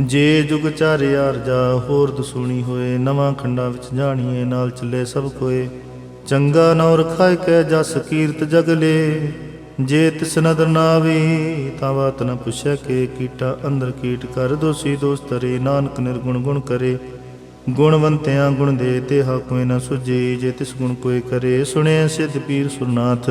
ਜੇ ਜੁਗ ਚਾਰੇ ਅਰਜਾ ਹੋਰ ਦਸੂਣੀ ਹੋਏ। ਨਵਾਂ ਖੰਡਾਂ ਵਿੱਚ ਜਾਣੀਏ, ਨਾਲ ਚੱਲੇ ਸਭ ਕੋਏ। ਚੰਗਾ ਨੌ ਰਖਾਇ ਕੈ ਜਸ ਕੀਰਤ ਜਗਲੇ ਜੇ ਤਿਸ ਨਦਰ ਨਾ ਆਵੇ ਤਾਂ ਬਾਤ ਨ ਪੁੱਛੈ ਕੇ। ਕੀਟਾ ਅੰਦਰ ਕੀਟ ਕਰ ਦੋਸੀ ਦੋਸਤਰੇ ਨਾਨਕ ਨਿਰਗੁਣ ਗੁਣ ਕਰੇ। ਗੁਣਵੰਤਿਆਂ ਗੁਣ ਦੇ ਤੇ ਹਾ ਕੋਈ ਨ ਸੁਝੇ। ਜੇ ਤਿਸ ਗੁਣ ਕੋਈ ਕਰੇ ਸੁਣਿਆ ਸਿੱਧ ਪੀਰ ਸੁਰਨਾਥ।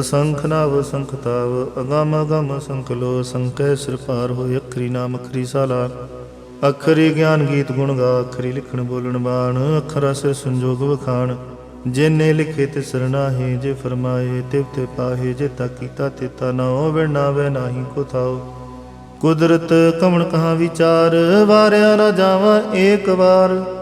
ਅਸੰਖ ਨਾਵ ਅਸੰਖ ਤਾਵ, ਅਗਮ ਅਗਮ ਅਸੰਖ ਲੋ ਅਸੰਖੈ ਸਿਰ ਪਾਰ ਹੋਇ ਅਖਰੀ ਨਾਮ ਅਖਰੀ ਸਾਲਾ। ਅਖਰੀ ਗਿਆਨ ਗੀਤ ਗੁਣ ਗਾ, ਅਖਰੀ ਲਿਖਣ ਬੋਲਣ ਬਾਣ, ਅਖਰਾ ਸੇ ਸੰਜੋਗ ਵਖਾਣ। ਜਿਨੇ ਲਿਖੇ ਤੇ ਸਰਨਾਹੀ ਜੇ ਫਰਮਾਏ ਤਿਵ ਤੇ ਪਾਹੇ, ਜੇ ਤਾ ਕੀਤਾ ਤੇ ਤਾ ਨਾ ਹੋਵੇ ਨਾਵੇ ਨਾਹੀ ਕੋ ਥਾਓ ਕੁਦਰਤ ਕਮਣ ਕਹਾ ਵਿਚਾਰ, ਵਾਰਿਆ ਨਾ ਜਾਵਾਂ ਏਕ ਵਾਰ।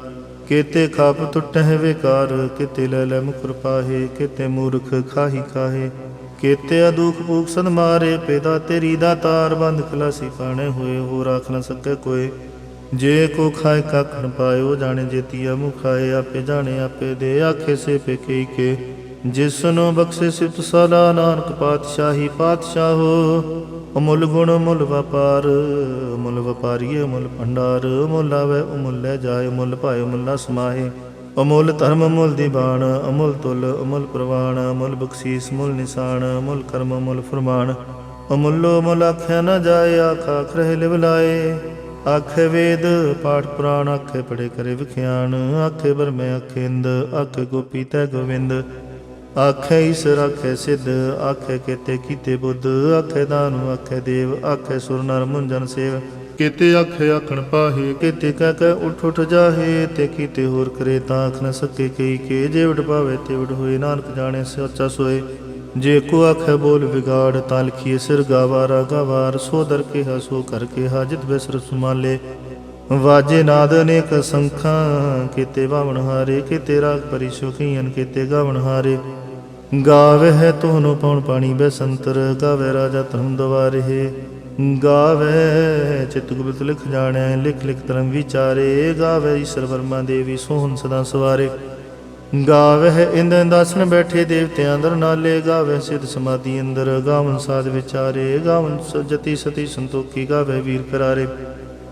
ਕੀਤੇ ਖਾਪ ਟੁੱਟਹਿ ਵਿਕਾਰ, ਕੀਤੇ ਲੈ ਲੈ ਮੁਕਰ ਪਾਹੇ, ਕੀਤੇ ਮੂਰਖ ਖਾਹੀ ਕਾਹੇ ਕੀਤੇ ਅਦੁਖ ਭੂਖ ਸਦ ਮਾਰੇ, ਪੈਦਾ ਤੇਰੀ ਦਾ ਤਾਰ ਬੰਦ ਖਲਾਸੀ ਪਾਣੇ ਹੋਏ ਹੋ ਰਾਖ ਨਾ ਸਕੇ ਕੋਏ। ਜੇ ਕੋ ਖਾਏ ਕਾਖਣ ਪਾਇਓ, ਜਾਣੇ ਜੇਤੀਆ ਮੁਖਾਏ ਆਪੇ ਜਾਣੇ ਆਪੇ ਦੇ ਆਖੇ ਸੇ ਪੇ ਕੇ। ਜਿਸ ਨੂੰ ਬਖਸ਼ੇ ਸਿਫਤ ਸਦਾ ਨਾਨਕ ਪਾਤਸ਼ਾਹੀ ਪਾਤਸ਼ਾਹੋ, ਅਮੁੱਲ ਗੁਣ ਮੁੱਲ ਵਪਾਰ ਮੁੱਲ ਵਪਾਰੀਏ ਮੁੱਲ ਭੰਡਾਰ ਮੁੱਲ ਆਵੇ ਅਮੁੱਲ ਲੈ ਜਾਏ ਮੁੱਲ ਭਾਏ ਮੁੱਲ ਨਾ ਸਮਾਹੇ। ਅਮੁੱਲ ਧਰਮ ਮੁੱਲ ਦੀ ਅਮੁੱਲ ਤੁਲ ਅਮੁੱਲ ਪ੍ਰਵਾਣ, ਅਮੁੱਲ ਬਖਸ਼ੀਸ ਮੁੱਲ ਨਿਸ਼ਾਨ ਅਮੁੱਲ ਕਰਮ ਮੁੱਲ ਫਰਮਾਨ ਅਮੁੱਲੋ ਮੁੱਲ ਆਖਿਆ ਨਾ ਜਾਏ, ਆਖਾ ਆਖ ਰਹੇ ਲਿਵ ਲਾਏ। ਆਖੇ ਵੇਦ, ਪਾਠ ਪੁਰਾਣ ਆਖੇ ਪੜੇ ਕਰੇ ਵਿਖਿਆਨ ਆਖੇ ਬਰਮੇ ਆਖੇ ਇੰਦ, ਆਖੇ ਗੋਪੀ ਤੈ ਗੋਵਿੰਦ। ਆਖੇ ਈਸ਼ਰ ਆਖੇ ਸਿੱਧ, ਆਖੇ ਕੀਤੇ ਕੀਤੇ ਬੁੱਧ, ਆਖੇ ਦਾਨੁ, ਆਖੇ ਦੇਵ, ਆਖੇ ਸੁਰ ਨਰ ਮੁੰਜਨ ਸੇਵ। ਕੀਤੇ ਆਖੇ ਆਖਣ ਪਾਹੇ, ਕੀਤੇ ਕਹਿ ਕਹਿ ਉਠ ਉਠ ਜਾਹੇ, ਤੇ ਕੀਤੇ ਹੋਰ ਕਰੇ ਤਾਂ ਆਖ ਨ ਸਕੇ ਕਈ ਕੇ। ਜੇ ਉਡ ਪਾਵੇ ਤੇ ਉਡ ਹੋਏ, ਨਾਨਕ ਜਾਣੇ ਸੱਚਾ ਸੋਏ। ਜੇ ਕੋ ਆਖੇ ਬੋਲ ਵਿਗਾੜ, ਤਾਂ ਲਿਖੀਏ ਸਿਰ ਗਾਵਾਰਾ ਗਾਵਾਰ। ਸੋ ਦਰ ਕੇ ਹਸੋ ਕਰਕੇ ਹਾਜਤ ਬਿਸਰ ਸੁਮਾਲੇ ਵਾਜੇ ਨਾਦ ਅਨੇਕ ਸੰਖਾਂ, ਕੀਤੇ ਬਾਵਣ ਹਾਰੇ, ਕਿਤੇ ਰਾਗ ਪਰੀ ਸੁਖੀਨ ਕੀਤੇ ਗਾਵਣ ਹਾਰੇ। ਗਾਵੇ ਹੈ ਤੋਹਨੋ ਪਉਣ ਪਾਣੀ ਬੈਸੰਤਰ ਗਾਵੇ ਰਾਜਾ ਧਰਮ ਦਵਾਰੇ। ਗਾਵੇ ਚਿਤ ਗੁਪਤ ਲਿਖ ਜਾਣੈ, ਲਿਖ ਲਿਖ ਧਰਮ ਵਿਚਾਰੇ। ਗਾਵੇ ਈਸ਼ਰ ਵਰਮਾ ਦੇਵੀ ਸੋਹਣ ਸਦਾ ਸਵਾਰੇ। ਗਾਵੇ ਇੰਦ ਇੰਦਾਸਨ ਬੈਠੇ ਦੇਵਤਿਆਂ ਅੰਦਰ ਨਾਲੇ। ਗਾਵੇ ਸਿਧ ਸਮਾਧੀ ਅੰਦਰ, ਗਾਵਨ ਸਾਧ ਵਿਚਾਰੇ। ਗਾਵਨ ਜਤੀ ਸਤੀ ਸੰਤੋਖੀ ਗਾਵੇ ਵੀਰ ਕਰਾਰੇ।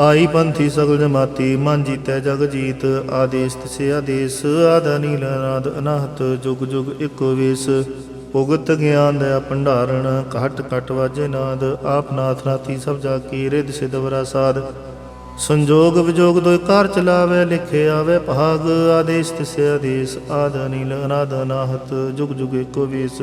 ਆਈ ਪੰਥੀ ਸਗਲ ਜਮਾਤੀ, ਮਨ ਜੀਤੈ ਜਗ ਜੀਤ, ਆਦੇਸ ਤਿਸੇ ਆਦੇਸ, ਆਦਾ ਨੀਲ ਅਨਾਦ, ਅਨਾਹਤ ਜੁਗ ਜੁਗ ਇੱਕੋ ਵੇਸ। ਭੁਗਤ ਗਿਆਨ ਦਇਆ ਭੰਡਾਰਣ, ਘਟ ਘਟ ਵਾਜੇ ਨਾਦ, ਆਪ ਨਾਥ ਨਾਥੀ ਸਭ ਜਾ ਕੀ, ਰਿਧ ਸਿਦਵਰਾ ਸਾਧ। ਸੰਜੋਗ ਵਿਜੋਗ ਦੋਇ ਕਾਰ ਚਲਾਵੇ, ਲਿਖੇ ਆਵੇ ਭਾਗ, ਆਦੇਸ਼ ਤਿਸੇ ਆਦੇਸ਼, ਆਦ ਅਨੀਲ ਅਨਾਦ, ਅਨਾਹਤ ਜੁਗ ਜੁਗ ਏਕੋ ਵੇਸ।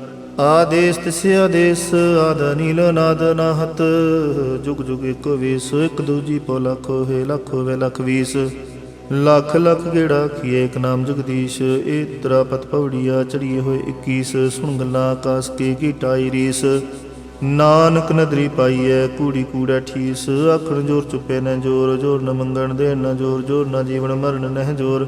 ਆਦੇਸ ਤਿਸੇ ਆਦੇਸ, ਆਦ ਨੀਲ ਨਾਦ ਨਾਹਤ ਜੁਗ ਜੁਗ ਏਕੋ ਵੇਸ, ਇੱਕ ਦੂਜੀ ਪੋ ਲੱਖੋ, ਹੈ ਲੱਖੋ, ਵੇ ਲੱਖ ਵੀਸ। ਲੱਖ ਲੱਖ ਗੇੜਾ ਕੀਏ ਇੱਕ ਨਾਮ ਜਗਦੀਸ਼। ਏ ਤਰਾ ਪਤ ਪਵੜੀਆ ਚੜੀਏ ਹੋਏ 21 ਸੁਣ ਗੱਲਾਂ ਆਕਾਸ ਕੇ ਕੀ ਟਾਈ ਰੀਸ। ਨਾਨਕ ਨਦਰੀ ਪਾਈਐ, ਕੂੜੀ ਕੂੜਾ ਠੀਸ। ਆਖਣ ਜੋਰ ਚੁੱਪੇ ਨ ਜੋਰ ਜੋਰ ਨ ਮੰਗਣ ਦੇਣ ਨਾ ਜੋਰ ਜੋਰ ਨਾ ਜੀਵਨ ਮਰਨ ਨਹਿ ਜੋਰ।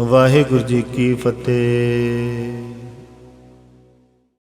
ਵਾਹਿਗੁਰੂ ਜੀ ਕੀ ਫਤਿਹ।